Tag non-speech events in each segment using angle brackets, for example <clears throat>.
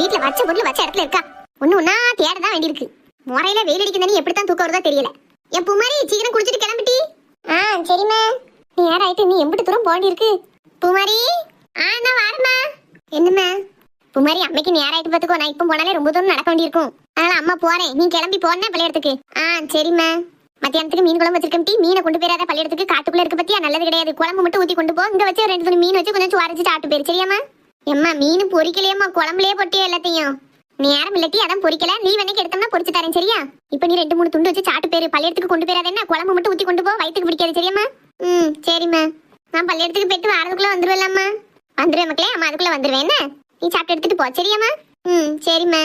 வீட்டுல வச்ச பொருள் வச்ச இடத்துல இருக்கா? ஒண்ணு ஒன்னா தேடதான் வேண்டியிருக்கு. முறையில வெயில் அடிக்குதுன்னு எப்படித்தான் தூக்கம் வருதா தெரியல. என் பூமாரி சீக்கிரம் குடிச்சிட்டு கிளம்பிட்டி. ஆ சரிம்மா. நீ யார் ஆயிட்டு நீ எம்பிட்டு தூரம் போண்டி இருக்கு பூமாரி ஆ நான் வரமா என்னம்மா? பூமாரி அம்மைக்கு நேரம் ஆயிட்டு பாத்துக்கோ நான் இப்போ போனாலே ரொம்ப தூரம் நடக்க வேண்டியிருக்கும். அதனால அம்மா போறேன். நீ கிளம்பி போன பள்ளியிடத்துக்கு ஆ சரிம்மா. மத்தியானத்துக்கு மீன் குழம்பு வச்சிருக்கேன் டீ. மீனை கொண்டு போயிடாத பள்ளியிடத்துக்கு காட்டுக்குள்ள இருக்க பத்தியா? நல்லது கிடையாது. குழம்பு மட்டும் ஊத்தி கொண்டு போ. இங்க வச்சு ரெண்டு துணி மீன் வச்சு கொஞ்சம் சுவாரிச்சு ஆட்டு போயிரு. சரியாமா எம்மா மீன் பொரிக்கலையம்மா குழம்புலயே போட்டியா எல்லாத்தையும். நேரம் இல்லாட்டி அதான் பொரிக்கல நீ வேணக்கு எடுத்தோம்னா பொரிச்சு தரேன் சரியா? இப்போ நீ ரெண்டு மூணு துண்டு வச்சு சாட்டு பேரு பள்ளியத்துக்கு கொண்டு போயிடாத என்ன? குழம்பு மட்டும் ஊத்தி கொண்டு போ. வயிற்றுக்கு பிடிக்காது சரியாம்மா? ம் சரிம்மா. நான் பள்ளியத்துக்கு போயிட்டு வாரதுக்குள்ள வந்துருவேன்லம்மா வந்துருவேன் மக்களே. அம்மா அதுக்குள்ள வந்துருவேன் என்ன? நீ சாப்பிட்டு எடுத்துட்டு போ சரியாம்மா? ம் சரிம்மா.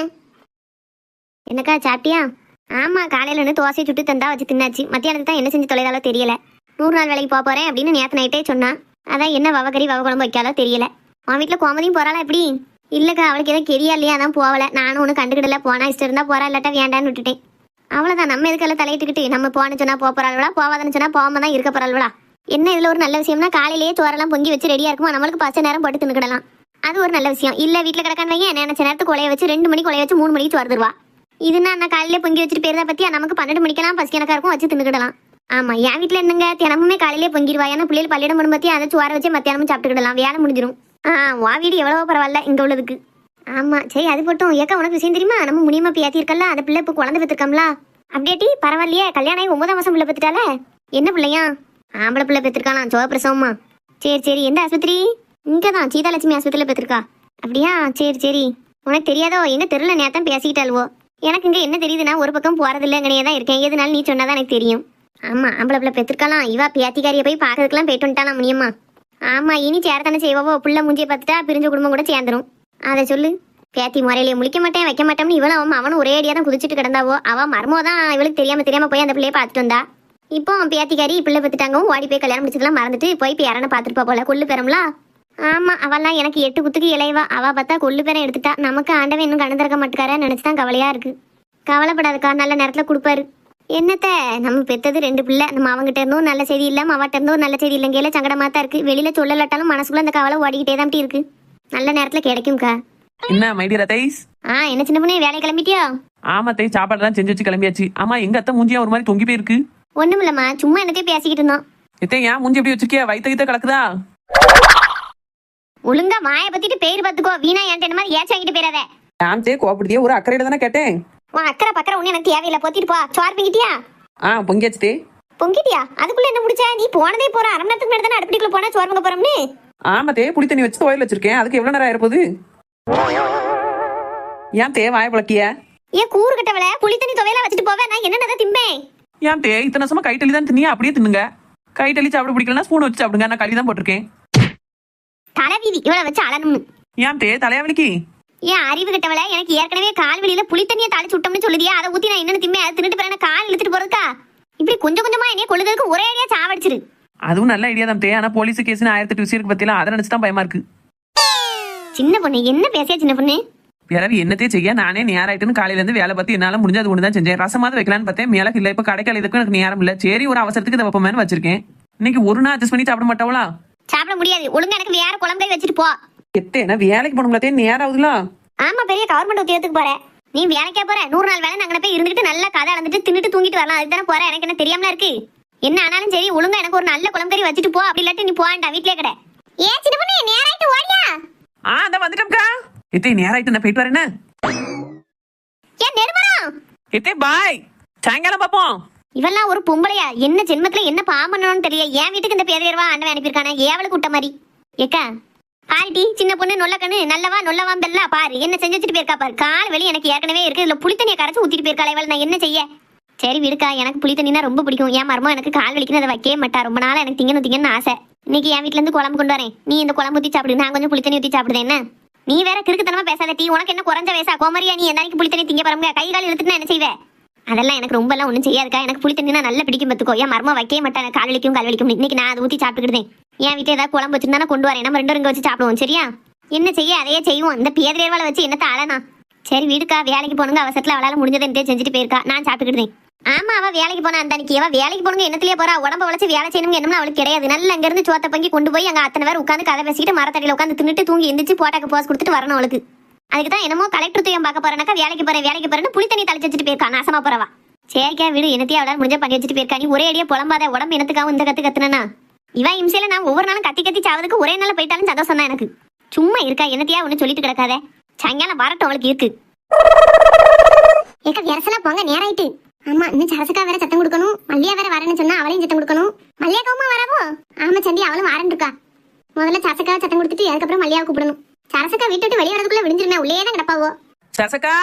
என்னக்கா சாப்பிட்டியா? ஆமா காலையில வந்து தோசையை சுட்டு தந்தா வச்சு தின்னாச்சு. மத்தியானத்துக்கு தான் என்ன செஞ்சு தொலைதாலோ தெரியல. நூறு நாள் வேலைக்கு போக போறேன் அப்படின்னு நேற்று நைட்டே சொன்னான். அதான் என்ன வவக்கறி வவ குழம்பு வைக்காலோ தெரியல. உன் வீட்டில் கோமதியும் போறாளா எப்படி? இல்லக்கா அவளுக்கு எதுவும் கெரியா இல்லையா? அதான் போகல நானும் ஒன்றும் கண்டுக்கிடல. போனா இஷ்டம் இருந்தா போறா இல்லாட்டா வேண்டான்னு விட்டுட்டேன். அவ்வளவுதான். நம்ம எதுக்கெல்லாம் தலையிட்டுக்கிட்டு நம்ம போன சொன்னால் போக போறாள்வளா? போவாதன்னு சொன்னா போகாம தான் இருக்க போகிறாள்வளா என்ன இதில் ஒரு நல்ல விஷயம்னா காலையிலேயே சோறெல்லாம் பொங்கி வச்சு ரெடியாக இருக்குமா நம்மளுக்கு பச்சை நேரம் போட்டு தின்னுக்கிடலாம். அது ஒரு நல்ல விஷயம். இல்ல வீட்டில் கிடக்கான் வைங்க நினச்ச நேரத்துக்கு கொலைய வச்சு ரெண்டு மணிக்கு கொலைய வச்சு மூணு மணிக்கு சோறு தருவா. இதுனா நான் காலையிலே பொங்கி வச்சுட்டு போயிருந்தா பத்தியா? நமக்கு பன்னெண்டு மணிக்கெல்லாம் பசி கணக்கா இருக்கும் வச்சு தின்னுக்கிடலாம். ஆமா என் வீட்டில் என்னங்க? தினமுமே காலையிலே பொங்கிடுவா ஏன்னா பிள்ளைகள் பள்ளியிடம் பண்ணும் பத்தி அதை சோற வச்சு மத்தியானமும் சாப்பிட்டுக்கிடலாம். வேலை முடிஞ்சிடும் ஆ வா வீடு எவ்வளவோ பரவாயில்ல இங்க உள்ளதுக்கு. ஆமா சரி அது போட்டும் ஏக்கா உனக்கு விஷயம் தெரியுமா? நம்ம முனியமா பேத்தி அந்த பிள்ளை இப்போ குழந்தை பெற்றுக்கம்ல அப்படியாட்டி பரவாயில்லையே கல்யாணம் ஆகி ஒன்பதாம் மாசம் பிள்ளை பெற்றுட்டால என்ன பிள்ளையா? ஆம்பளை பிள்ளை பெற்றிருக்கானா சோகப்பிரசவமா சரி சரி எந்த ஆஸ்பத்திரி? இங்கே தான் சீதாலட்சுமி ஆஸ்பத்திரியில் பெற்றிருக்கா. அப்படியா? சரி சரி. உனக்கு தெரியாதோ? எங்க தெருல நேத்தான் பேசிக்கிட்டாலுவோ எனக்கு இங்க என்ன தெரியுதுன்னா ஒரு பக்கம் போறதில்லைங்கனே தான் இருக்கேன். எதுனாலும் நீ சொன்னாதான் எனக்கு தெரியும். ஆமா ஆம்பளை பிள்ளை பெற்றிருக்கலாம் இவா பேத்திக்காரிய போய் பார்க்கறதுக்கெல்லாம் போயிட்டு வந்துட்டானா முனியம்மா. ஆமா இனி சேரத்தானே செய்வாவோ புள்ள மூஞ்சியை பார்த்துட்டா பிரிஞ்ச குடும்பம் கூட சேர்ந்துரும். அதை சொல்லு. பேத்தி முறையிலேயே முழிக்க மாட்டேன் வைக்க மாட்டோம்னு இவளும் அவன் அவனும் ஒரே அடியா தான் குதிச்சிட்டு கிடந்தாவோ அவ மர்மோ தான் இவளுக்கு தெரியாம தெரியாம போய் அந்த பிள்ளைய பார்த்துட்டு வந்தா. இப்போ அவன் பேத்திக்காரி பிள்ளை பத்துட்டாங்க ஓடி போய் கல்யாணம் முடிச்சதெல்லாம் மறந்துட்டு போய் இப்போ யாரனை போல. கொள்ளு பெறம்லா? ஆமா அவெல்லாம் எனக்கு எட்டு குத்துக்கு இளைவா அவ பார்த்தா கொள்ளு பேரம் எடுத்துட்டா. நமக்கு ஆண்டவன் இன்னும் கண்ணு மாட்டுக்காரன்னு நினைச்சு தான் கவலையா இருக்கு. கவலைப்படாதக்கா நல்ல நேரத்துல கொடுப்பாரு. என்னத்த? நம்ம பெத்தது ரெண்டு பிள்ளை. நம்ம அவங்ககிட்ட இருந்தும் நல்ல செய்தி இல்ல அவட்ட இருந்தும் நல்ல செய்தி இல்லைங்கல சங்கடமா தான் இருக்கு. வெளியில சொல்லலட்டாலும் மனசுக்குள்ள அந்த கவலை ஓடிக்கிட்டே தான் இருக்கு. நல்ல நேரத்துல கிடைக்கும்க்கா. என்ன மைடியர் தைஸ்? ஆ என்ன சின்ன பொண்ணு வேலை கிளம்பிட்டியா? ஆமா தை சாப்பாடுலாம் செஞ்சு வச்சு கிளம்பியாச்சு. ஆமா எங்க அத்தை மூஞ்சியா ஒரு மாதிரி தொங்கி போயிருக்கு. ஒண்ணும் இல்லம்மா சும்மா என்னத்தையும் பேசிக்கிட்டு இருந்தோம். எத்தே ஏன் மூஞ்சி எப்படி வச்சிருக்கியா? வயிற்று கிட்ட கலக்குதா ஒழுங்கா மாய பத்திட்டு பேர் பார்த்துக்கோ. வீணா என்கிட்ட இந்த மாதிரி ஏச்சாங்கிட்டு போயிடாத. ஆம் தே கோபப்படுத்தியே ஒரு அக்கறையில தானே கேட்டேன். உன் அக்கறை பக்கற ஒண்ணு எனக்கு தேவையில்லை. பொத்திட்டு போ. சோறு பிங்கிட்டியா? ஆ பொங்கியாச்சு. தே பொங்கிட்டியா? அதுக்குள்ள என்ன முடிச்சா? நீ போனதே போற. அரை மணி நேரத்துக்கு முன்னாடி தானே அடுப்படிக்குள்ள போனா? சோறு பொங்க போறோம்னு? ஆமா தே புளி தண்ணி வச்சு துவையல் வச்சிருக்கேன். அதுக்கு எவ்வளவு நேரம் ஆயிருப்போது? ஏன் தே வாய பழக்கிய ஏன் கூறு கட்டவள புளி தண்ணி துவையலா வச்சுட்டு போவேன் நான் என்னென்னதான் திம்பேன்? ஏன் தே இத்தனை வருஷமா கைட்டலி தான் தின்னியா? அப்படியே தின்னுங்க. கைட்டலி சாப்பிட பிடிக்கலன்னா ஸ்பூன் வச்சு சாப்பிடுங்க. நான் களி தான் போட்டிருக்கேன். தலைவீதி. இவளை வச்சு அலனும்னு. ஏன் தே தலையாவலிக்கு ஏன் அறிவு கட்டவள? எனக்கு ஏற்கனவே கால் வெளியில புளி தண்ணியை தாளிச்சு விட்டோம்னு சொல்லுதியா? அதை ஊத்தி நான் என்னன்னு அதை தின்னுட்டு பிறகு கால் இழுத்துட்டு போறதுக்கா? இப்படி கொஞ்சம் கொஞ்சமா என்னைய கொள்ளுதலுக்கு ஒரே அடியா சாவடிச்சிரு. அதுவும் நல்ல ஐடியா தான் தே. ஆனா போலீஸ் கேஸ்னு ஆயிரத்தி எட்டு விஷயம் பத்திலாம் அதை நினைச்சு தான் பயமா இருக்கு. சின்ன பொண்ணு என்ன பேசியா சின்ன பொண்ணு? பிறகு என்னத்தே செய்ய? நானே நேராயிட்டுன்னு காலையில இருந்து வேலை பார்த்து என்னால முடிஞ்சது ஒன்று தான் செஞ்சேன். ரசமாவது வைக்கலான்னு பார்த்தேன். மேலக்கு இல்லை இப்ப கடைக்கால இதுக்கும் எனக்கு நேரம் இல்ல. சரி ஒரு அவசரத்துக்கு இதை வைப்போமேனு வச்சிருக்கேன். இன்னைக்கு ஒரு நாள் அட்ஜஸ்ட் பண்ணி சாப்பிட மாட்டாவளா? சாப்பிட முடியாது. ஒழுங்கா எனக்கு வேற குழம்பு வச்சுட்டு போ. எத்தே நான் வேலைக்கு போனோம்லத்தே நேரம் ஆகுதுல ஆமா பெரிய கவர்மெண்ட் உத்தியோகத்துக்கு போற நீ வேலைக்கே போற நூறு நாள் வேலை நாங்க போய் இருந்துட்டு நல்லா கதை அளந்துட்டு தின்னுட்டு தூங்கிட்டு வரலாம். அதுக்கு தானே போற எனக்கு என்ன தெரியாமல இருக்கு? என்ன ஆனாலும் சரி ஒழுங்கா எனக்கு ஒரு நல்ல குழம்பு கறி வச்சுட்டு போ அப்படி இல்லாட்டி நீ போவேண்டா வீட்லயே கடை. ஏன் சின்ன பொண்ணு நேராயிட்டு ஓடியா? ஆ அந்த வந்துட்டோம்க்கா. எத்தே நேராயிட்டு நான் போயிட்டு வரேன்னு ஏன் நெடுமரம் எத்தே பாய். சாயங்காலம் பார்ப்போம் இவெல்லாம் ஒரு பொம்பளையா? என்ன ஜென்மத்துல என்ன பாம்பண்ணணும்னு தெரியல. என் வீட்டுக்கு இந்த பேதையர்வா அண்ணன் அனுப்பியிருக்கானே. ஏவலுக்கு விட்ட மாதிரி. ஏக்கா பாருடி சின்ன பொண்ணு நொல்ல கண்ணு நல்லவா நொல்லவா பெல்லா பாரு என்ன செஞ்சு வச்சுட்டு போயிருக்கா பாரு. கால் வெளி எனக்கு ஏற்கனவே இருக்கு. இதுல புளித்தண்ணியை கரைச்சு ஊத்திட்டு போயிருக்கா இவள் நான் என்ன செய்ய? சரி விடுக்கா. எனக்கு புளித்தண்ணினா ரொம்ப பிடிக்கும். ஏன் மரமோ எனக்கு கால் வலிக்குன்னு அதை வைக்கவே மாட்டா. ரொம்ப நாளா எனக்கு திங்கணும் திங்கன்னு ஆசை. இன்னைக்கு என் வீட்டுல இருந்து குழம்பு கொண்டு வரேன். நீ இந்த குழம்பு ஊத்தி சாப்பிடு. நான் கொஞ்சம் புளித்தண்ணி ஊத்தி சாப்பிடுதேன் என்ன? நீ வேற கிறுக்குத்தனமா பேசாத டீ. உனக்கு என்ன குறைஞ்ச வயசா? கோமரியா நீ என்னைக்கு புளித்தண்ணி திங்க பாருங்க கை கால் இழுத்துட்டு என்ன செய்வேன்? அதெல்லாம் எனக்கு ரொம்ப எல்லாம் ஒன்றும் செய்யாதுக்கா. எனக்கு புளி தண்ணினா நல்லா பிடிக்கும் பார்த்துக்கோ என் மர்ம வைக்கவே மாட்டேன் கால் வலிக்கும் இன்னைக்கு நான் அதை ஊற்றி சாப்பிட்டுக்கிட்டேன். என் வீட்டில் ஏதாவது குழம்பு வச்சிருந்தா கொண்டு வரேன். நம்ம ரெண்டு ரெங்க வச்சு சாப்பிடுவோம் சரியா? என்ன செய்ய? அதையே செய்வோம். இந்த பேதரேவால வச்சு என்னத்த ஆளனா சரி வீடுக்கா. வேலைக்கு போனுங்க. அவசரத்தில் அவளால் முடிஞ்சதை என்னதே செஞ்சுட்டு போயிருக்கா. நான் சாப்பிட்டுக்கிட்டேன். ஆமா அவ வேலைக்கு போனா அந்த அன்னைக்கு. அவ வேலைக்கு போனுங்க. என்னத்திலேயே போறா. உடம்ப உழைச்சி வேலை செய்யணும் என்னமோ அவளுக்கு கிடையாது. நல்லா அங்க இருந்து சோத்த பங்கி கொண்டு போய் அங்க அத்தனை பேர் உட்காந்து கதை பேசிக்கிட்டு மரத்தடியில உட்காந்து தின்னுட்டு தூங்கி எந்திரிச்சு போட்டாக்கு போஸ் கொடுத்துட்டு வரணும் அவளுக்கு. அதுக்கு தான் என்னமோ கலெக்டர் தூயம் பார்க்க போறேனாக்கா வேலைக்கு போறேன் வேலைக்கு போறேன்னு புளி தண்ணி தலைச்சு வச்சுட்டு போயிருக்கா நாசமா போறவா. சரிக்கா வீடு என்னத்தையும் அவளால் முடிஞ்ச பண்ணி வச்சுட்டு போயிருக்கா. நீ ஒரே அடியே புலம்பாத உடம்பு என்னத்துக்காகவும் இந்த கத்து கத்துனா இவன் இம்சையில நான் ஒவ்வொரு நாளும் கத்தி கத்தி சாவதுக்கு ஒரே நாள் போயிட்டாலும் சந்தோஷம் தான் எனக்கு. சும்மா இருக்கா என்னத்தையா ஒன்று சொல்லிட்டு கிடக்காத? சாயங்காலம் வரட்டும் அவளுக்கு இருக்கு. ஏக்கா விரசலா போங்க நேராயிட்டு. ஆமா இன்னும் சரசுக்கா வேற சத்தம் கொடுக்கணும். மல்லியா வேற வரேன்னு சொன்னா அவளையும் சத்தம் கொடுக்கணும். மல்லியாக்காவுமா வரவோ? ஆமா சந்தி அவளும் வரேன் இருக்கா முதல்ல சரசுக்காக சத்தம் கொடுத்துட்டு அதுக்கப்புறம் மல்லியாவை கூப்பிடணும். சரசக்கா வீட்டு விட்டு வெளியே வரதுக்குள்ள விடிஞ்சிருமே உள்ளே தான் கிடப்பாவோ? சரசக்கா?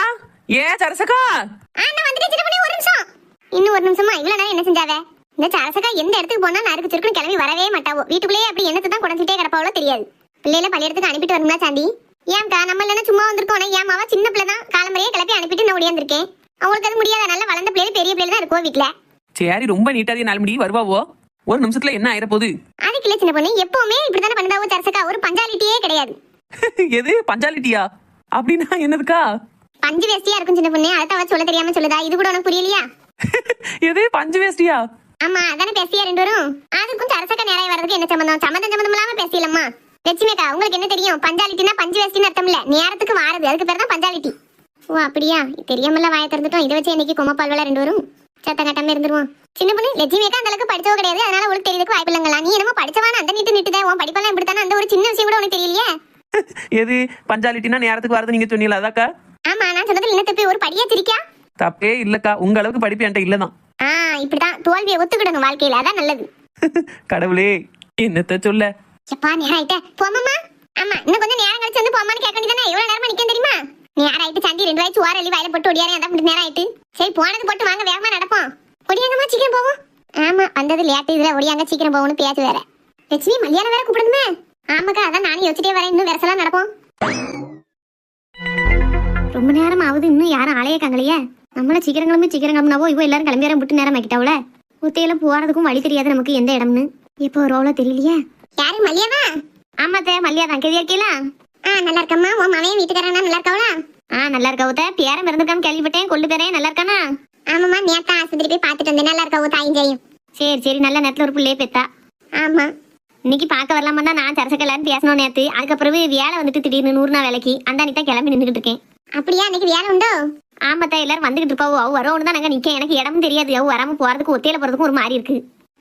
ஏ சரசக்கா? ஆ நான் வந்துட்டு சின்ன பண்ணி ஒரு நிமிஷம். இன்னும் ஒரு நிமிஷமா இவ்வளவு நேரம் என்ன செஞ்சாவே? இந்த சரசக்கா எந்த இடத்துக்கு போனா நறுக்கு சுருக்குன்னு கிளம்பி வரவே மாட்டாவோ? வீட்டுக்குள்ளேயே அப்படி என்னத்தை தான் குடஞ்சிட்டே கிடப்பாவோ தெரியாது. பிள்ளைல பள்ளியிடத்துக்கு அனுப்பிட்டு வரணும்னா சாந்தி? ஏன்க்கா நம்ம இல்லைன்னா சும்மா வந்திருக்கோம். ஏன் மாவா சின்ன பிள்ளை தான். காலம்பரையே கிளப்பி அனுப்பிட்டு நான் ஓடியாந்திருக்கேன். அவங்களுக்கு அது முடியாத. நல்ல வளர்ந்த பிள்ளைகள் பெரிய பிள்ளைகள் தான் இருக்கும் வீட்டுல? சரி ரொம்ப நீட்டாதி நாலு மணி வருவாவோ? ஒரு நிமிஷத்துல என்ன ஆயிர போகுது அதுக்கு இல்ல சின்ன பொண்ணு. எப்பவுமே இப்படித்தானே பண்ணுதாவோ சரசக்கா? ஒரு பஞ்சாலிட்டியே கிடையாது. <laughs> எது? பஞ்சாலிட்டியா? அப்படின்னா என்னதுக்கா? பஞ்சு வேஸ்டியா இருக்கும் சின்ன பொண்ணு. அதை அவ சொல்ல தெரியாம சொல்லுதா? இது கூட உனக்கு புரியலையா? <laughs> எது? பஞ்சு வேஷ்டியா? ஆமா அதானே பேசியா ரெண்டு வரும் அதுக்கும் சரசக்க நேராய வர்றதுக்கு என்ன சம்பந்தம் சம்மந்தம்? சம்மந்தம் இல்லாம பேசியலம்மா. லட்சுமிக்கா உங்களுக்கு என்ன தெரியும்? பஞ்சாலிட்டினா பஞ்சு வேஷ்டின்னு அர்த்தம் இல்ல நேரத்துக்கு வாரது. அதுக்கு பேர் தான் பஞ்சாலிட்டி. ஓ அப்படியா? தெரியாமல வாய திறந்துட்டோம். இதை வச்சு இன்னைக்கு கொமப்பால்வல ரெண்டு வரும் சத்தம் கட்டாம இருந்துருவோம். சின்ன பொண்ணு லட்சுமிக்கா அந்த அளவுக்கு படிச்சவ கிடையாது. அதனால உங்களுக்கு தெரியறதுக்கு வாய்ப்பு இல்லைங்களா நீ என்னமோ படிச்சவான அந்த நீட்டு நிட்டுதே. உன் படிப்பெல்லாம் இப்படி தானே அந்த ஒரு சின்ன விஷயம் கூட உனக்கு தெரியலையே? எது பஞ்சாலிட்டினா நேரத்துக்கு வரது நீங்க சொன்னீங்களா அதாக்கா? ஆமா நான் சொன்னதுல என்ன தப்பி? ஒரு படியா சிரிக்கா தப்பே இல்லக்கா. உங்க அளவுக்கு படிப்பு என்கிட்ட இல்லதான். ஆ இப்படிதான். தோல்வியை ஒத்துக்கிடணும் வாழ்க்கையில. அதான் நல்லது. <laughs> கடவுளே என்னத்த சொல்ல? எப்பா நேரம் ஆயிட்ட. போமாமா ஆமா இன்னும் கொஞ்சம் நேரம் கழிச்சு வந்து போமான்னு கேட்க வேண்டியதானே? எவ்வளவு நேரமா நிக்க தெரியுமா? நேரம் ஆயிட்டு சந்தி ரெண்டு வாய்ச்சி ஓர அள்ளி வாயில போட்டு ஒடியாரே. அதான் நேரம் ஆயிட்டு. சரி போனது போட்டு வாங்க. வேகமா நடப்போம். ஒடியாங்கம்மா சீக்கிரம் போவோம். ஆமா வந்தது லேட்டு. இதுல ஒடியாங்க சீக்கிரம் போகணும் பேச்சு வேற. லட்சுமி மல்லியான வேற கூப்பிடணுமே. ஆமாக்கா அதான் நானும் யோசிச்சிட்டே வரேன். இன்னும் வெரசலாம் நடப்போம். ரொம்ப நேரம் ஆகுது இன்னும் யாரும் ஆளையே காங்கலையே நம்மள சீக்கிரம் கிளம்பி சீக்கிரம் கிளம்பினாவோ இவோ எல்லாரும் கிளம்பி வர விட்டு நேரம் ஆக்கிட்டாவுல. ஒத்தையில போறதுக்கும் வழி தெரியாது நமக்கு எந்த இடம்னு. எப்போ ரோல தெரியலையே. யாரு? மல்லியாவா? ஆமா தே மல்லியா தான். கெதியா இருக்கீங்களா ஆ நல்லா இருக்கம்மா. உன் மனைவி வீட்டுக்காரனா? நல்லா இருக்காவளா? ஆ நல்லா இருக்காவத்த பேரம் பிறந்திருக்கான்னு கேள்விப்பட்டேன். கொள்ளு பேரேன் நல்லா இருக்கானா? ஆமாம்மா நேத்தா ஆஸ்பத்திரி போய் பார்த்துட்டு வந்தேன். நல்லா இருக்காவோ தாயும் ஜெயும்? சரி சரி. நல்ல நேரத்துல ஒரு பிள்ளையே பெத்தா. ஆமா. இன்னைக்கு பார்க்க வரலாமா தான் நான் சரசக்க எல்லாரும் பேசணும் நேத்து அதுக்கப்புறம் வேலை வந்துட்டு திடீர்னு நூறு நாள் வேலைக்கு. அந்த அன்னைக்கு தான் கிளம்பி நின்றுட்டு இருக்கேன். அப்படியா? இன்னைக்கு வேலை உண்டோ? ஆமாத்தா எல்லாரும் வந்துகிட்டு இருப்பாவோ அவ வரோன்னு தான் நாங்க நிக்க எனக்கு இடமும் தெரியாது. அவ வராம போறதுக்கு ஒத்தையில போறதுக்கும் ஒரு மாதிரி இருக்கு.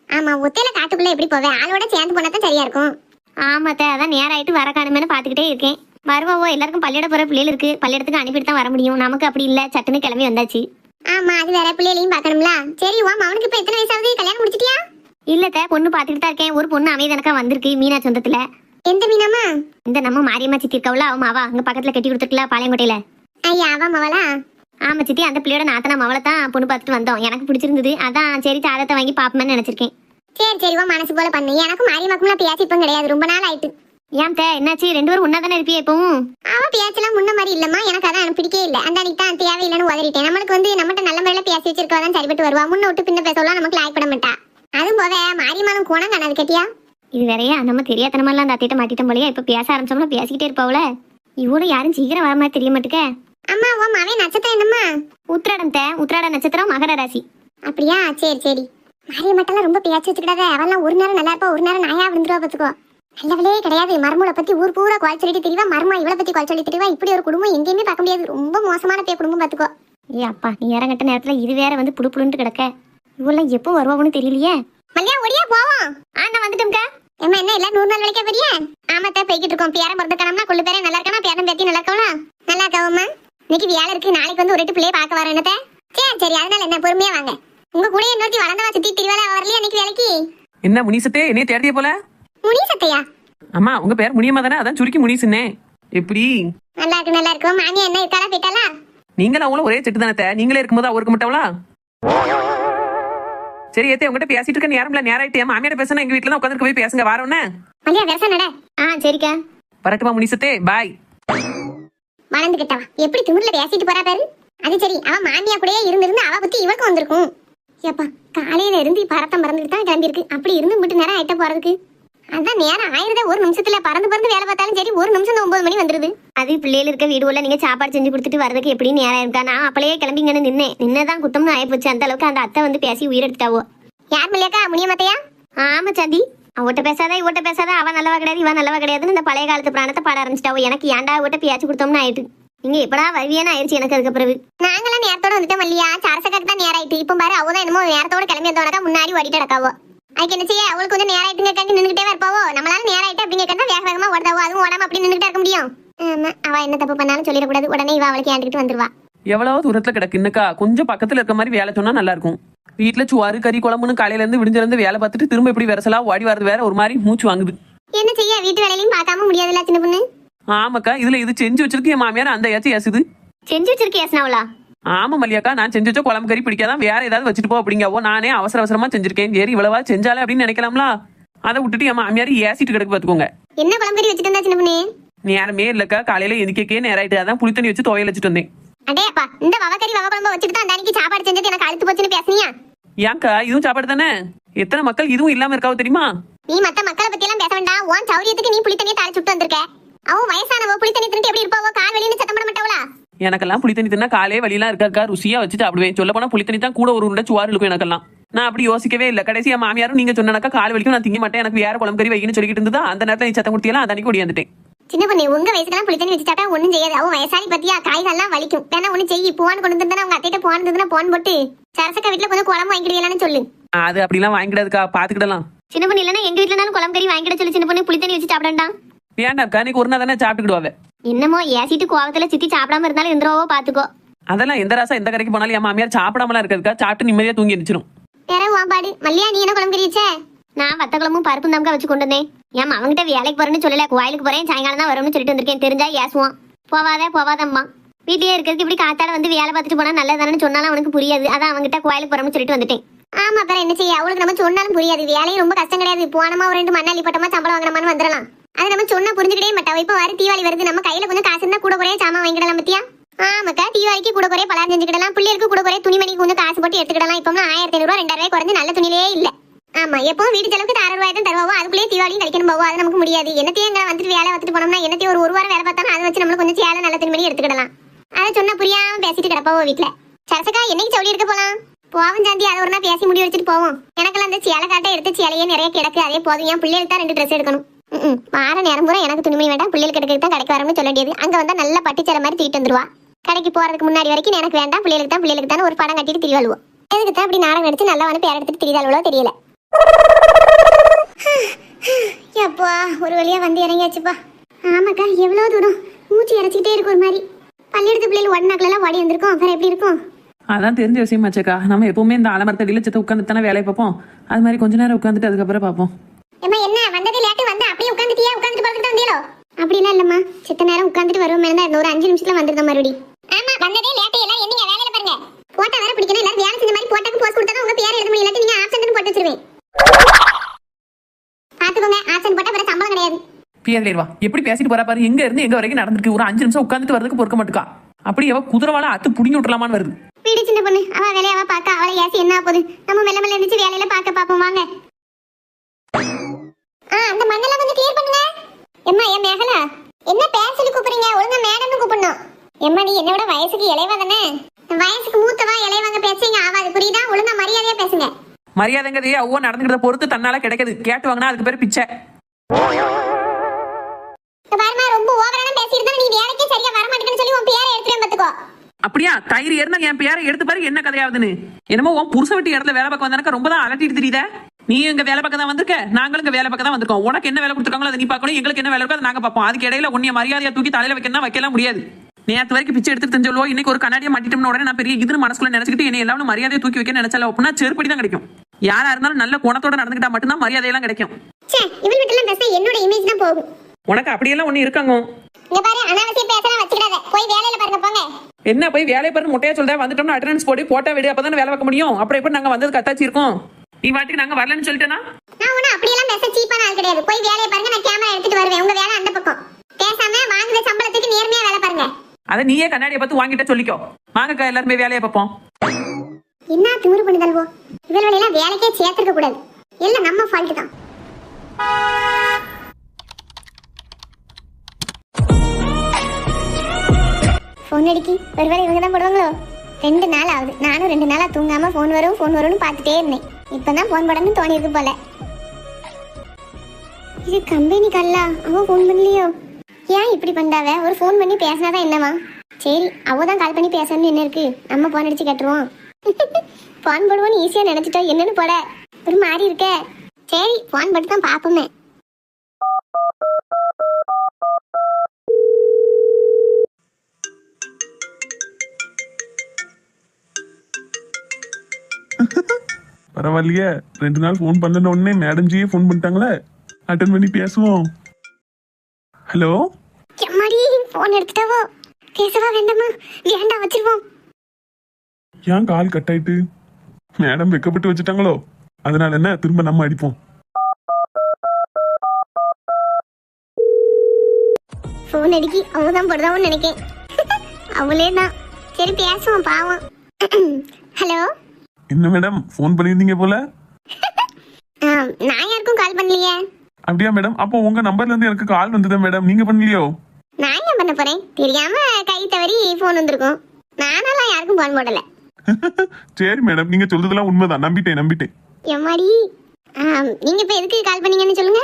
ஆமா ஒத்தையில காட்டுக்குள்ள எப்படி போவேன் ஆளோட சேர்ந்து போனா தான் சரியா இருக்கும். ஆமாத்தா அதான் நேரம் ஆயிட்டு வர காணுமேனு பாத்துக்கிட்டே இருக்கேன். வருவாவோ எல்லாருக்கும் பள்ளியிட போற பிள்ளைகள் இருக்கு. பள்ளியிடத்துக்கு அனுப்பிட்டு தான் வர முடியும். நமக்கு அப்படி இல்ல. சட்டுன்னு கிளம்பி வந்தாச்சு. ஆமா அது வேற பிள்ளைகளையும் பார்க்கணும்ல. சரி உன் அவனுக்கு இப்ப எத்தனை வயசாவது கல்யாணம் முடிச்சிட்டியா? இல்லத்த பொண்ணு பாத்துக்கிட்டு தான் இருக்கேன். ஒரு பொண்ணு அமைதனக்கா வந்திருக்கு மீனா சொந்தத்துல. எந்த மீனாமா இந்த நம்ம மாரியம்மா சித்தி இருக்கவள அவ மாவா. அங்க பக்கத்துல கட்டி கொடுத்துருக்கல பாளையங்கோட்டையில. ஐயா அவ மவளா? ஆமா சித்தி அந்த பிள்ளையோட நாத்தனா மவளை தான் பொண்ணு பார்த்துட்டு வந்தோம். எனக்கு பிடிச்சிருந்தது. அதான் சரி சாதத்தை வாங்கி பாப்போம்னு நினைச்சிருக்கேன். சரி சரி உன் மனசு போல பண்ணு. எனக்கும் மாரியம்மாக்கும் பேசி இப்போ கிடையாது. ரொம்ப நாள் ஆயிட்டு. ஏன் தே என்னாச்சு? ரெண்டு பேரும் ஒன்னா தானே இருப்பியே இப்பவும்? அவ பேச்செல்லாம் முன்ன மாதிரி இல்லம்மா. எனக்கு அதான் எனக்கு பிடிக்கவே இல்லை. அந்த அன்னைக்கு தான் தேவையில்லைன்னு உதறிட்டேன். நம்மளுக்கு வந்து நம்மகிட்ட நல்ல முறையில பேசி வச்சிருக்கவா தான் சரிப்பட்டு வருவா. முன்ன விட்டு பின்ன பேசலாம் நமக்கு லாய்ப்பட மாட்டா. அதுவும் போக மாரியம்மானும் குணம் காணாது கேட்டியா? இது வேறையா? நம்ம தெரியாதனமெல்லாம் அந்த அத்தைட்ட மாட்டிட்டோம் போலயே. இப்ப பேச ஆரம்பிச்சோம்னா பேசிக்கிட்டே இருப்பாவுல. இவளும் யாரும் சீக்கிரம் வர மாதிரி தெரிய மாட்டுக்க. அம்மா உன் மாவே நட்சத்திரம் என்னம்மா? உத்திராடம் தே உத்திராட நட்சத்திரம் மகர ராசி. அப்படியா? சரி சரி. மாரிய மட்டும் ரொம்ப பேச்சு வச்சுக்கிடாத. அவெல்லாம் ஒரு நேரம் நல்லா இருப்பா ஒரு நேரம் நாயா விழுந்துருவா பாத்துக்கோ. நல்லவளே கிடையாது. மர்மூளை பத்தி ஊர் பூரா குவால் சொல்லிட்டு தெரியவா மர்மா இவளை பத்தி குவால் சொல்லி தெரியவா இப்படி ஒரு குடும்பம் எங்கேயுமே பார்க்க முடியாது. ரொம்ப மோசமான பே குடும்பம் பாத்துக்கோ. ஏ அப்பா நீ இறங்கட்ட நேரத்துல இது வேற வந்து புடு புடுன்ட்டு கிடக்க. இவெல்லாம் எப்போ வருவான்னு தெரியலையே. மல்லியா ஒடியா போவோம். ஆ நான் வந்துட்டோம்க்கா. ஏமா என்ன எல்லாம் நூறு நாள் வேலைக்கா பெரிய ஆமாத்தா போய்கிட்டு இருக்கோம். பேரம் பிறந்துக்கணும்னா கொள்ளு பேரே நல்லா இருக்கானா? பேரம் பேத்தி நல்லா இருக்கவளா? நல்லா இருக்காவம்மா. இன்னைக்கு வேலை இருக்கு. நாளைக்கு வந்து ஒரு எட்டு பிள்ளைய பார்க்க வரேன் என்னத்த? சரி சரி அதனால என்ன பொறுமையா வாங்க. உங்க கூட இன்னொருத்தி வளர்ந்தவா சுத்தி திருவேலை வரலையா இன்னைக்கு வேலைக்கு? என்ன முனிசத்தே? என்னைய தேடிய போல? முனி சத்தையா அம்மா உங்க பேர் முனியம்மா தானே? அதான் சுருக்கி முனிசுன்னே. எப்படி? நல்லா இருக்கு நல்லா இருக்கும் மாமியா என்ன இருக்காளா போயிட்டாளா? நீங்களும் அவங்களும் ஒரே செட்டு தானே நீங்களே இருக்கும்போது அவருக்கு மட்டும்ளா சரி ஏத்தே உங்ககிட்ட பேசிட்டு இருக்க நேரம் இல்ல நேரம் ஆயிட்டு மாமியார பேசினா எங்க வீட்டுல தான் உட்காந்துருக்க போய் பேசுங்க வாரோன்னு மல்லியா விரச நட? ஆ சரிக்கா. வரட்டுமா முனிசத்தே? பாய் வளர்ந்துகிட்டவா எப்படி திமிர்ல பேசிட்டு போறா பாரு. அது சரி அவ மாமியா கூடயே இருந்திருந்து அவ பத்தி இவளுக்கு வந்திருக்கும். ஏப்பா காலையில இருந்து பறத்தம் பறந்துட்டு தான் கிளம்பி இருக்கு அப்படி இருந்து மட்டும் நேரம் ஆயிட்ட போறதுக்கு? அதான் நேரம் ஆயிருதா ஒரு நிமிஷத்துல பறந்து பறந்து வேலை பார்த்தாலும் சரி ஒரு நிமிஷம் ஒன்பது மணி வந்துருது. அது பிள்ளைகள் இருக்க வீடு உள்ள நீங்க சாப்பாடு செஞ்சு கொடுத்துட்டு வரதுக்கு எப்படி நேரம் இருக்கா? நான் அப்பளையே கிளம்பிங்கன்னு நின்னேன். நின்னதான் குத்தம்னு ஆயிப்போச்சு அந்த அளவுக்கு அந்த அத்தை வந்து பேசி உயிரெடுத்தாவோ யார் மல்லியாக்கா? முனியமத்தையா ஆமா சந்தி அவட்ட பேசாத இவட்ட பேசாத. அவ நல்லவா கிடையாது இவன் நல்லவா கிடையாதுன்னு இந்த பழைய காலத்து பிராணத்தை பாட ஆரம்பிச்சிட்டாவோ. எனக்கு ஏன்டா இவட்ட பேச்சு கொடுத்தோம்னு ஆயிட்டு? நீங்க எப்படா வருவியான்னு ஆயிடுச்சு எனக்கு அதுக்கு பிறகு. நாங்களாம் நேரத்தோட வந்துட்டோம் இல்லையா சரசக்காக்கு தான் நேரம் ஆயிட்டு இப்போ பாரு அவ தான் என்னமோ நேரத்தோட கிளம்பி வந்தோடக்கா முன்னாடி ஓடிட்டு நடக்காவோ அதுக்கு என்ன செய்ய? அவளுக்கு கொஞ்சம் நேரம் ஆயிட்டுங்க கண்டு நின்றுட்டே இருப்பாவோ? நம்மளால நேரம் ஆயிட்டு அப்படிங்க கண்டா வேக வேகமா ஓடுதாவோ அதுவும் ஓடாம அப்படி நின்றுட்டே இருக்க முடியும். ஆமா அவ என்ன தப்பு பண்ணாலும் சொல்லிடக்கூடாது. உடனே இவ அவளுக்கு ஏண்டுக்கிட்டு வந்துருவா. எவ்வளவு தூரத்துல கிடக்கு இன்னக்கா? கொஞ்சம் பக்கத்துல இருக்க மாதிரி வேலை சொன்னா நல்லா இருக்கும். வீட்டுல சுவாறு கறி குழம்புன்னு காலையில இருந்து விடிஞ்சில இருந்து வேலை பார்த்துட்டு திரும்ப இப்படி விரசலா ஓடி வரது வேற ஒரு மாதிரி மூச்சு வாங்குது. என்ன செய்ய? வீட்டு வேலையிலையும் பார்க்காம முடியாதுல்ல சின்ன பொண்ணு? ஆமாக்கா இதுல இது செஞ்சு வச்சிருக்கு என் மாமியார் அந்த ஏச்சு ஏசுது. செஞ்சு வச்சிருக்கே ஏசனாவளா ஆமா மல்லியாக்கா நான் செஞ்சு வச்ச குழம்பு கறி பிடிக்காதான் வேற ஏதாவது வச்சுட்டு போ அப்படிங்கவோ? நானே அவசர அவசரமா செஞ்சிருக்கேன். சரி இவ்வளவா செஞ்சாலே அப்படின்னு நினைக்கலாம்ல? அதை விட்டுட்டு என் மாமியார் ஏசிட்டு கிடக்கு பாத்துக்கோங்க. என்ன குழம்பு கறி வச்சுட்டு வந்தா சின்ன பொண்ணு? நேரமே இல்லக்கா காலையில எந்திக்கே நேரம் ஆயிட்டு அதான் புளி தண்ணி வச்சு துவையல் வச்சுட்டு வந்தேன். அடே அப்பா இந்த வவக்கறி வவ குழம்பு வச்சுட்டு தான் அன்னைக்கு சாப்பாடு செஞ்சது? எனக்கு அழுத்து போச்சுன்னு பேசுனியா? ஏன்க்கா இதுவும் சாப்பாடு தானே? எத்தனை மக்கள் இதுவும் இல்லாம இருக்காவோ தெரியுமா? நீ மத்த மக்களை பத்தி எல்லாம் பேச வேண்டாம். உன் சௌரியத்துக்கு நீ புளி தண்ணியை தாளி சுட்டு வந்திருக்க. அவன் வயசானவோ புளி தண்ணி தின்ட்டு எப்படி இருப்பாவோ? கால் வெளியில சத்தம் பண்ண மாட்டாவளா? எனக்கெல்லாம் புளி தண்ணி தின்னா காலே வழியெல்லாம் இருக்காக்கா ருசியா வச்சு சாப்பிடுவேன். சொல்ல போனா புளி தண்ணி தான் கூட ஒரு உருண்டை சுவாறு இருக்கும் எனக்கெல்லாம். நான் அப்படி யோசிக்கவே இல்லை. கடைசியா மாமியாரும் நீங்க சொன்னாக்கா கால் வலிக்கும் நான் திங்க மாட்டேன். எனக்கு வேற குழம்பு கறி வைக்கணும்னு சொல்லிட்டு இருந்ததா அந்த நேரத்துல நீ சத்தம் கொடுத்தியெல்லாம் அந்த அன்னைக்கு ஓடியாந்துட்டேன் சின்ன பொண்ணு உங்க வயசுக்கெல்லாம் புளி தண்ணி வச்சு சாப்பிட்டா ஒண்ணும் செய்யாது. அவன் வயசாளி பத்தியா? காய்கள்லாம் வலிக்கும். வேணா ஒண்ணு செய்யி. போன் கொண்டு வந்தா அவங்க அத்தைட்ட போன் இருந்ததுன்னா போன் போட்டு சரசக்கா வீட்டுல கொஞ்சம் குழம்பு வாங்கிடுவீங்களான்னு சொல்லு. அது அப்படிலாம் வாங்கிடாதுக்கா பாத்துக்கிடலாம். சின்ன பொண்ணு இல்லைன்னா எங்க வீட்டுல இருந்தாலும் குழம்பு கறி வாங்கிட சொல்லி. சின்ன பொண்ணு புளி தண்ணி வச்சு சாப்பிடண்டாம். வேண்டாம்க்கா நீ ஒரு நாள் தானே சாப்பிட்டுக்கிடுவாவே என்னமோ ஏசிட்டு கோவத்துல சித்தி சாப்பிடாம இருந்தாலும் இருந்துருவோ பாத்துக்கோ. அதெல்லாம் எந்த ராசா எந்த கடைக்கு போனாலும் என் மாமியார் சாப்பிடாமலாம் இருக்கிறதுக்கா சாப்பிட்டு நிம்மதியா தூங்கி எந்திரிச்சிரும். வேற வாம்பாடு மல்லியா நீ என்ன குழம்பு கறி வச்ச நான் வத்த குழம்பும் பருப்பும் தாம்க்கா வச்சு கொண்டு வந்தேன். ஏன் அவங்கிட்ட வேலைக்கு போறேன்னு சொல்லல. கோயிலுக்கு போறேன் சாயங்காலம் தான் வரும்னு சொல்லிட்டு வந்திருக்கேன். தெரிஞ்சா ஏசுவான். போவாதே போவாதம்மா. வீட்லயே இருக்கிறதுக்கு இப்படி காத்தால வந்து வேலை பார்த்துட்டு போனா நல்லதானு சொன்னாலும் அவனுக்கு புரியாது. அதான் அவங்கிட்ட கோயிலுக்கு போறோம்னு சொல்லிட்டு வந்துட்டேன். ஆமா அப்புறம் என்ன செய்ய? அவளுக்கு நம்ம சொன்னாலும் புரியாது. வேலையும் ரொம்ப கஷ்டம் கிடையாது. போனமா ஒரு ரெண்டு மண்ணாளி பட்டமா சம்பளம் வாங்கினமான்னு வந்துடலாம். அது நம்ம சொன்னா புரிஞ்சுக்கிட்டே மாட்டா. இப்போ வர தீபாவளி வருது. நம்ம கையில கொஞ்சம் காசு இருந்தா கூட குறைய சாமான் வாங்கிடலாம் பத்தியா? ஆமாக்கா தீபாவளிக்கு கூட குறைய பலர் செஞ்சுக்கிடலாம். பிள்ளைகளுக்கு கூட குறைய துணிமணிக்கு கொஞ்சம் காசு போட்டு எடுத்துக்கிடலாம். இப்போ ஆயிரத்தி ஐநூறு ரெண்டாயிரம் ரூபாய் குறைஞ்சு நல்ல துணிலே இல்ல. ஆமா எப்பவும் வீட்டு செலவுக்கு ஆறு ரூபாய் தான் தருவோம் அதுக்குள்ளே தீபாவளியும் கழிக்கணும் போவோம் அது நமக்கு முடியாது. என்னத்தையும் எங்களை வந்துட்டு வேலை வந்துட்டு போனோம்னா என்னத்தையும் ஒரு ஒரு வாரம் வேலை பார்த்தாலும் அதை வச்சு நம்மளுக்கு கொஞ்சம் சேலை நல்ல துணிமணி எடுத்துக்கிடலாம். அதை சொன்னா புரியாம பேசிட்டு கிடப்பாவோ வீட்டுல சரசக்கா என்னைக்கு சொல்லி எடுக்க போலாம்? போவோம் சாந்தி அதை ஒரு நாள் பேசி முடி வச்சுட்டு போவோம். எனக்கெல்லாம் அந்த சேலை காட்டை எடுத்து சேலையே நிறைய கிடக்கு. அதே போதும். என் பிள்ளைகளுக்கு தான் ரெண்டு ட்ரெஸ் எடுக்கணும். ம் வார நேரம் பூரா எனக்கு துணிமணி வேண்டாம். பிள்ளைகளுக்கு எடுக்க தான் கடைக்கு வரணும்னு சொல்ல வேண்டியது. அங்க வந்தா நல்ல பட்டு சேலை மாதிரி தூக்கிட்டு வந்துருவா. கடைக்கு போறதுக்கு முன்னாடி வரைக்கும் எனக்கு வேண்டாம். பிள்ளைகளுக்கு தான் பிள்ளைகளுக்கு தான் ஒரு படம் கட்டிட்டு திரிவாளுவோம் எதுக்கு தான் அப்படி நாடகம் நடிச்சு நல்லா வந்து பேர் எடுத்துட்டு திரிதாளோ தெரியல. எப்பா ஒரு வழியா வந்து இறங்கியாச்சுப்பா. ஆமாக்கா எவ்வளவு தூரம்? மூச்சு இறச்சிக்கிட்டே இருக்கு ஒரு மாதிரி. பள்ளியெடுத்து பிள்ளைகள் உடனாக்கெல்லாம் ஓடி வந்திருக்கோம். அப்புறம் எப்படி இருக்கும்? அதான் தெரிஞ்ச விஷயமாச்சக்கா நம்ம எப்பவுமே இந்த ஆலமரத்தடியில சித்த உட்காந்து தானே வேலையை பார்ப்போம். அது மாதிரி கொஞ்ச நேரம் உட்காந்துட்டு அதுக்கப்புறம் பார்ப்போம். என்ன வந்தது லேட்டு வந்து அப்படியே உட்காந்துட்டியா உட்காந்துட்டு படுத்துட்டு வந்தியலோ அப்படிலாம் இல்லம்மா. சித்த நேரம் உட்காந்துட்டு வருவோம். இருந்தா இந்த ஒரு அஞ்சு நிமிஷத்துல வந்துருந்த மறுபடி ஆமா வந்ததே லேட்டு எல்லாம் என்னங்க வேலையில பாருங்க. போட்டா வேற பிடிக்கணும். எல்லாரும் வேலை செஞ்ச மாதிரி போட்டாக்கு போஸ்ட் கொடுத்தா உங்க பேர் எழுத முடியல. இல்லாட்டி நீங்க ஆப்சன்ட் போட்டு வச்சிருவேன். பாத்துக்கோங்க ஆப்சன்ட் போட்டா வேற சம்பளம் கிடையாது. எப்படி பேசிட்டு போறா பாரு. எங்க இருந்து எங்க வரைக்கும் நடந்திருக்கு? ஒரு அஞ்சு நிமிஷம் உட்காந்துட்டு வரதுக்கு பொறுக்க மாட்டுக்கா. அப்படி அவ குதிரவால அத்து புடிங்கி விட்டுலாமான்னு வருது. வீடு சின்ன பொண்ணு. அவ வேலையை அவ பார்க்க. அவளை ஏசி என்ன போகுது? நம்ம மெல்ல மெல்ல இருந்துச்சு வேலையில பார்க்க பாப்போம் வாங்க. ஆ அந்த மண்ணெல்லாம் கொஞ்சம் கிளியர் பண்ணுங்க. எம்மா என் மேகலா? என்ன சொல்லி கூப்பிடுறீங்க? ஒழுங்கா மேடம்னு கூப்பிடணும். எம்மா நீ என்னை விட வயசுக்கு இளையவா தானே? வயசுக்கு மூத்தவா இளையவங்க பேசுங்க ஆவாது. புரியுதா? ஒழுங்கா மரியாதையா பேசுங்க. மரியாதைங்கிறதே ஒவ்வொரு நடந்துக்கிறத பொறுத்து தன்னால கிடைக்குது. கேட்டு வாங்கினா அதுக்கு பேர் பிச்சை. பாருமா ரொம்ப ஓவரான பேசியிருந்தா நீ வேலைக்கே சரியா வர மாட்டேன்னு சொல்லி உன் பேரை எடுத்துட்டு பாத்துக்கோ. அப்படியா? கயிறு ஏறினா என் பேரை எடுத்து பாரு என்ன கதையாகுதுன்னு. என்னமோ உன் புருஷ விட்டு இடத்துல வேலை பார்க்க வந்தானக்கா ரொம்ப தான் அலட்டிட்டு தெரியுத. நீ எங்க வேலை பக்கம் தான் வந்திருக்க? நாங்களும் இங்க வேலை பக்கம் தான் வந்திருக்கோம். உனக்கு என்ன வேலை கொடுத்துருக்காங்களோ அதை நீ பார்க்கணும். எங்களுக்கு என்ன வேலை இருக்கோ அதை நாங்க பார்ப்போம். அதுக்கு இடையில உன்னைய மரியாதையா தூக்கி தலையில வைக்கணும் வைக்கலாம் முடியாது. நேற்று வரைக்கும் பிச்சை எடுத்து தெரிஞ்சவளோ இன்னைக்கு ஒரு கண்ணாடியை மாட்டிட்டோம்னு உடனே நான் பெரிய இதுன்னு மனசுக்குள்ள நினைச்சிட்டு என்னை எல்லாரும் மரியாதையை தூக்கி வைக்க நினைச்சால அப்படின்னா செருப்படி தான் கிடைக்கும். யாரா இருந்தாலும் நல்ல குணத்தோட நடந்துக்கிட்டா மட்டும்தான் மரியாதையெல்லாம் கிடைக்கும். என்னோட இமேஜ் தான் போகும். உனக்கு அப்படியெல்லாம் ஒண்ணு இருக்காங்க? இங்க பாரு அனாவசியம் பேசலாம் வச்சுக்கிடாத. போய் வேலையில பாருங்க போங்க. என்ன போய் வேலையை பாரு முட்டையா சொல்ற? வந்துட்டோம்னா அட்டண்டன்ஸ் போட்டு போட்டா விடு அப்பதான் வேலை பார்க்க முடியும். அப்புறம் எப்படி நாங்க வந்தது கத்தாச்சி இருக்கோம் நீ வாட்டுக்கு நாங்க வரலன்னு சொல்லிட்டேனா? நான் ஒன்றும் அப்படியெல்லாம் பேச சீப்பான ஆள் கிடையாது. போய் வேலையை பாருங்க நான் கேமரா எடுத்துட்டு வருவேன். உங்க வேலை அந்த பக்கம். பேசாம வாங்குற சம்பளத்துக்கு நேர்மையா வேலை பாருங்க. அதை நீயே கண்ணாடியை பார்த்து வாங்கிட்ட சொல்லிக்கோ. வாங்கக்கா எல்லாருமே வேலையை பார்ப்போம். என்ன திமிரு பண்ணுதல்வோ இவள் வேலையெல்லாம் வேலைக்கே சேர்த்துக்க கூடாது. எல்லாம் நம்ம ஃபால்ட் தான். ஃபோன் அடிக்கி. ஒருவேளை இவங்க தான் போடுவாங்களோ? ரெண்டு நாள் ஆகுது. நானும் ரெண்டு நாளா தூங்காம ஃபோன் வரும் ஃபோன் வரும்னு பார்த்துட்டே இருந்தேன். இப்பதான் ஃபோன் போடணும்னு தோணியது போல. இது கம்பெனி கல்லா அவன் ஃபோன் பண்ணலையோ? ஏன் இப்படி பண்ணாவ ஒரு ஃபோன் பண்ணி பேசினாதான் என்னவா சரி அவ தான் கால் பண்ணி பேசணும்னு என்ன இருக்கு? நம்ம போன் அடிச்சு கேட்டுருவோம். போன் <laughs> போடுவோன்னு ஈஸியா நினைச்சிட்டோம். என்னன்னு போட ஒரு மாறி இருக்க. சரி போன் போட்டு தான் பாப்போமே. <laughs> பரவாயில்லையே. ரெண்டு நாள் ஃபோன் பண்ணன உடனே மேடம் ஜியே ஃபோன் பண்ணிட்டாங்களே. அட்டன் பண்ணி பேசுவோம். ஹலோ எம்மாடி போன் எடுத்துட்டாவோ? பேசவா வேண்டாமா? வேண்டாம் வச்சிருவோம்? ஏன் கால் கட் ஆயிட்டு? மேடம் வெக்கப்பட்டு வச்சுட்டாங்களோ? அதனால என்ன திரும்ப நம்ம அடிப்போம். ஃபோன் அடிக்கி அவங்க தான் போடுதாவும் நினைக்கேன். <laughs> அவளே தான். சரி பேசுவோம் பாவம். <clears throat> ஹலோ என்ன மேடம் ஃபோன் பண்ணியிருந்தீங்க போல? நான் யாருக்கும் கால் பண்ணலையே. அப்படியா மேடம் அப்போ உங்க நம்பர்ல இருந்து எனக்கு கால் வந்ததா மேடம் நீங்க பண்ணலையோ? நான் என்ன பண்ண போறேன்? தெரியாம கை தவறி ஃபோன் வந்திருக்கும். நானெல்லாம் யாருக்கும் ஃபோன் போடல. <laughs> சரி மேடம் நீங்க சொல்றதெல்லாம் உண்மைதான். நம்பிட்டேன் நம்பிட்டேன். எம்மாடி? நீங்க இப்ப எதுக்கு கால் பண்ணீங்கன்னு சொல்லுங்க.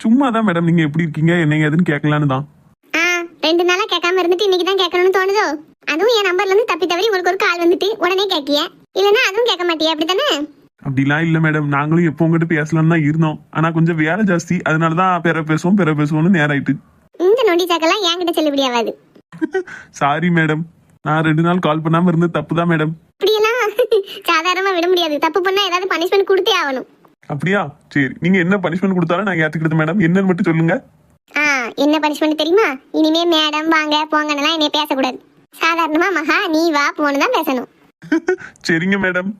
சும்மா தான் மேடம் நீங்க எப்படி இருக்கீங்க? என்ன ஏதுன்னு கேட்கலான்னு தான். ஆ ரெண்டு நாளா கேட்காம இருந்துட்டு இன்னைக்கு தான் கேட்கணும்னு தோணுதோ? அதுவும் என் நம்பர்ல இருந்து தப்பி தவறி உங்களுக்கு ஒரு கால் வந்துட்டு உடனே கேட்கிய. இல்லைன்னா அதுவும் கேட்க மாட்டியா? அப்படித்தானே? அப்படிலாம் இல்ல மேடம் நாங்களும் எப்போ உங்ககிட்ட பேசலாம்னு தான் இருந்தோம். ஆனா கொஞ்சம் வேலை ஜாஸ்தி. அதனால தான் பெற பேசுவோம் பெற பேசுவோம்னு நேரம் ஆயிட்டு. இந்த நொண்டி சாக்கெல்லாம் என்கிட்ட செல்லுபடி ஆகாது. <laughs> சாரி மேடம் நான் ரெண்டு நாள் கால் பண்ணாம இருந்தது தப்பு தான் மேடம் இப்படியெல்லாம் <laughs> சாதாரணமா விட முடியாது. தப்பு பண்ணா ஏதாவது பனிஷ்மெண்ட் கொடுத்தே ஆகணும். அப்படியா? சரி. நீங்க என்ன பனிஷ்மெண்ட் கொடுத்தாலும் நான் ஏத்துக்கிட்டது மேடம் என்னன்னு மட்டும் சொல்லுங்க. ஆ என்ன பனிஷ்மெண்ட் தெரியுமா? இனிமே மேடம் வாங்க போங்கன்னெல்லாம் என்னைய பேசக்கூடாது. சாதாரணமா மகா நீ வா போன்னு தான் பேசணும். சரிங்க மேடம்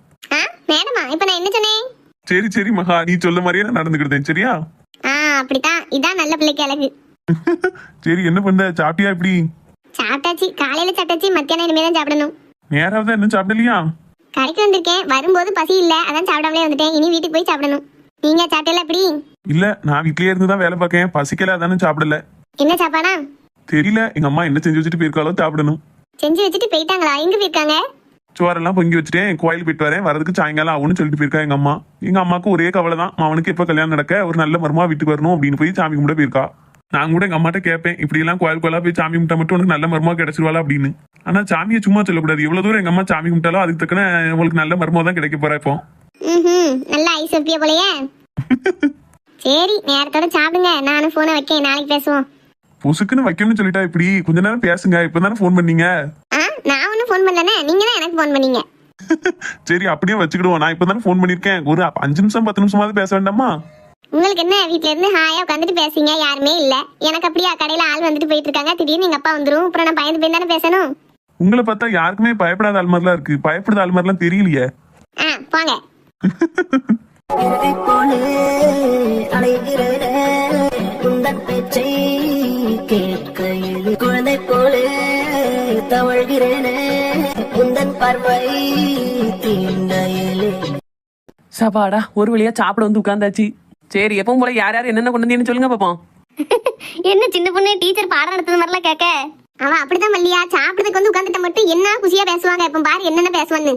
மேடமா இப்ப நான் என்ன சொன்னேன்? சரி சரி மகா. நீ சொல்ல மாதிரியே நான் நடந்துக்கிட்டேன் சரியா? ஆ அப்படித்தான். இதான் நல்ல பிள்ளைக்கு அழகு <laughs> சரி என்ன பண்ண? சாப்பிட்டியா இப்படி சாப்பிட்டாச்சு. காலையில சாப்பிட்டாச்சு. மத்தியானம் இனிமே தான் சாப்பிடணும். நேராவது இன்னும் சாப்பிடலையா? கடைக்கு வந்திருக்கேன். வரும்போது பசி இல்ல. அதான் சாப்பிடாமலே வந்துட்டேன். இனி வீட்டுக்கு போய் சாப்பிடணும். நீங்க சாப்பிட்டல எப்படி? இல்ல நான் வீட்லயே இருந்து தான் வேலை பார்க்கேன். பசிக்கல அதானே சாப்பிடல. என்ன சாப்பாடா? தெரியல. எங்க அம்மா என்ன செஞ்சு வச்சுட்டு போயிருக்காளோ சாப்பிடணும். செஞ்சு வச்சுட்டு போயிட்டாங்களா? எங்க போயிருக்காங்க? சோறெல்லாம் பொங்கி வச்சுட்டேன் கோயில் போயிட்டு வரேன் வரதுக்கு சாயங்காலம் ஆகும்னு சொல்லிட்டு போயிருக்கா எங்க அம்மா. எங்க அம்மாவுக்கு ஒரே கவலை தான் அவனுக்கு எப்ப கல்யாணம் நடக்க? ஒரு நல்ல மருமா வீட்டுக்கு வரணும் அப்படின்னு போய் சாமி கும்பிட போயிருக்கா. நான் கூட எங்க அம்மாட்ட கேட்பேன் இப்படி எல்லாம் கோயில் கோயிலா போய் சாமி கும்பிட்டா மட்டும் உனக்கு நல்ல மருமா கிடைச்சிருவாளா? அப்படின்னு. ஆனா சாமியை சும்மா சொல்லக்கூடாது. எவ்வளவு தூரம் எங்க அம்மா சாமி கும்பிட்டாலும் அதுக்கு தக்கன உங்களுக்கு நல்ல மருமா தான் கிடைக்க போறா இப்போ. நல்ல ஐஸ் வைப்பிய போலயே. <laughs> சரி நேரத்தோட சாப்பிடுங்க. நானும் போனை வைக்கேன். நாளைக்கு பேசுவோம். பொசுக்குன்னு வைக்கணும்னு சொல்லிட்டா இப்படி? கொஞ்ச நேரம் பேசுங்க. இப்பதானே ஃபோன் பண்ணீங்க? ஃபோன் பண்ணலனே நீங்க தான் எனக்கு ஃபோன் பண்ணீங்க. <laughs> சரி அப்படியே வச்சுக்கிடுவோம். நான் இப்பதானே ஃபோன் பண்ணிருக்கேன். ஒரு அஞ்சு நிமிஷம் பத்து நிமிஷமாவது பேச வேண்டாமா? உங்களுக்கு என்ன வீட்ல இருந்து ஹாயா உட்காந்துட்டு பேசுங்க யாருமே இல்ல. எனக்கு அப்படியே கடையில ஆள் வந்துட்டு போயிட்டு இருக்காங்க. திடீர்னு எங்க அப்பா வந்துரும். அப்புறம் நான் பயந்து போய் தானே பேசணும்? உங்களை பார்த்தா யாருக்குமே பயப்படாத ஆள் மாதிரிலாம் இருக்கு. பயப்படாத ஆள் மாதிரிலாம் தெரியலையே. ஆ போங்க. அலைகிறேனே. உந்தன் பேச்சை போல தவழ்கிறேனே. உந்தன் பார்வை தீண்டையிலே சபாடா ஒரு வழியா சாப்பிட வந்து உட்கார்ந்தாச்சு. சரி எப்பவும் போல யார் யார் என்னென்ன கொண்டு வந்தீங்கன்னு சொல்லுங்க பாப்போம். <laughs> என்ன சின்ன பொண்ணு டீச்சர் பாடம் நடத்துது மாதிரிலாம் கேட்க. அவ அப்படிதான் மல்லியா சாப்பிடுறதுக்கு வந்து உட்காந்துட்ட மட்டும் என்ன குசியா பேசுவாங்க இப்ப பாரு என்னென்ன பேசுவான்னு.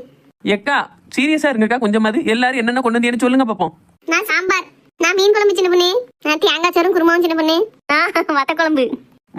எக்கா சீரியஸா இருங்கக்கா கொஞ்சமாவது எல்லாரும் என்னென்ன கொண்டு வந்தீங்கன்னு சொல்லுங்க பாப்போம். நான் சாம்பார். நான் மீன் குழம்பு சின்ன பொண்ணு. நான் தேங்காய் சோறும் குருமாவும் சின்ன பொண்ணு. நான் வத்த குழம்பு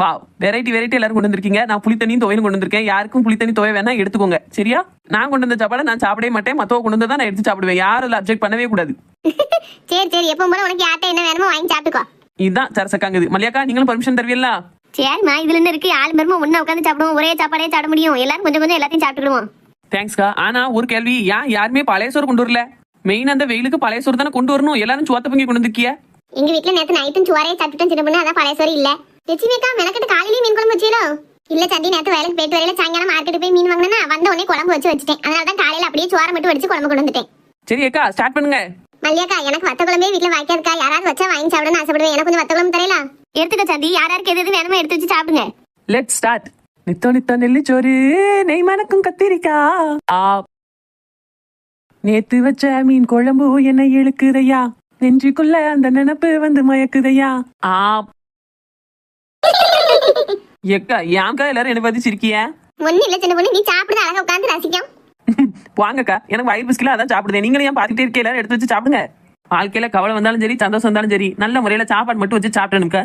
வா வெரைட்டி வெரைட்டி எல்லாரும் கொண்டு வந்திருக்கீங்க. நான் புளித்தண்ணியும் துவையும் கொண்டு வந்திருக்கேன். யாருக்கும் புளித்தண்ணி துவை வேணா எடுத்துக்கோங்க. சரியா? நான் கொண்டு வந்த சாப்பாடை நான் சாப்பிடவே மாட்டேன். மத்தவ கொண்டு வந்தா நான் எடுத்து சாப்பிடுவேன். யாரும் அப்ஜெக்ட் பண்ணவே கூடாது. <laughs> சரி சரி. எப்பவும் போல உனக்கு யார்ட்ட என்ன வேணுமோ வாங்கி சாப்பிட்டுக்கோ. இதுதான் சரசக்காங்குது. மல்லியாக்கா நீங்களும் பர்மிஷன் தருவீங்களா? சரிம்மா இதுல என்ன இருக்கு? ஆள் பெருமா ஒண்ணா உட்காந்து சாப்பிடுவோம். ஒரே சாப்பாடே சாப்பிட முடியும். எல்லாரும் கொஞ்சம் கொஞ்சம் எல்லாத்தையும் சாப்பிட்டுடுவோம் தேங்க்ஸ்க்கா ஆனா ஒரு கேள்வி. ஏன் யாருமே பழைய சோறு கொண்டு வரல? மெயின் அந்த வெயிலுக்கு பழைய சோறு தானே கொண்டு வரணும்? எல்லாரும் சுவாத்த பொங்கி கொண்டு வந்திருக்கிய? எங்க வீட்ல நேத்து நைட்டும் சுவாரே சாப்பிட்டுட்டோம். சின்ன பொண்ணு அதான் பழைய சோறு இல்ல. லட்சுமிக்கா மெனக்கிட்டு காலையிலயும் மீன் குழம்பு வச்சீரோ இல்ல சண்டி நேத்து வேலைக்கு போயிட்டு வரையில சாயங்காலம் மார்க்கெட் போய் மீன் வாங்கினா வந்த உடனே குழம்பு வச்சு வச்சுட்டேன். அதனால தான் காலையில அப்படியே சோறை மட்டும் வடிச்சு குழம்பு கொண்டு வந்துட்டேன். சரி அக்கா ஸ்டார்ட் பண்ணுங்க. மல்லியாக்கா எனக்கு வத்த குழம்பே வீட்ல வாய்க்காதுக்கா. யாராவது வச்சா வாங்கி சாப்பிடணும்னு ஆசைப்படுவேன். எனக்கு கொஞ்சம் வத்த குழம்பு தரையில எடுத்துக்க சண்டி யாராருக்கு எது எது வேணுமோ எடுத்து வச்சு சாப்பிடுங்க. லெட் ஸ்டார்ட் நித்தோ நித்தோ நெல்லிச்சோறு நெய் மணக்கும் கத்திரிக்கா ஆ. நேத்து வச்ச மீன் குழம்பு என்னை இழுக்குதையா? நெஞ்சுக்குள்ள அந்த நினப்பு வந்து மயக்குதையா? ஆ. எக்கா ஏன்க்கா எல்லாரும் என்ன பார்த்து சிரிக்கிய ஒண்ணு இல்ல சின்ன பொண்ணு நீ சாப்பிடுறது அழகா உட்காந்து ரசிக்கும். <laughs> வாங்கக்கா எனக்கு வயிறு பிஸ்கில அதான் சாப்பிடுதேன் நீங்களும் ஏன் பார்த்துட்டே இருக்க எல்லாரும் எடுத்து வச்சு சாப்பிடுங்க. வாழ்க்கையில கவலை வந்தாலும் சரி சந்தோஷம் வந்தாலும் சரி நல்ல முறையில சாப்பாடு மட்டும் வச்சு சாப்பிடணும்க்கா.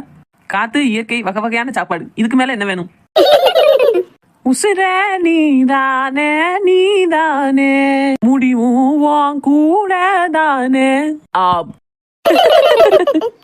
காத்து இயற்கை வகை வகையான சாப்பாடு. இதுக்கு மேல என்ன வேணும்? <laughs> உசுர நீதானே நீதானே. முடிவும் கூட தானே. ஆப் <laughs>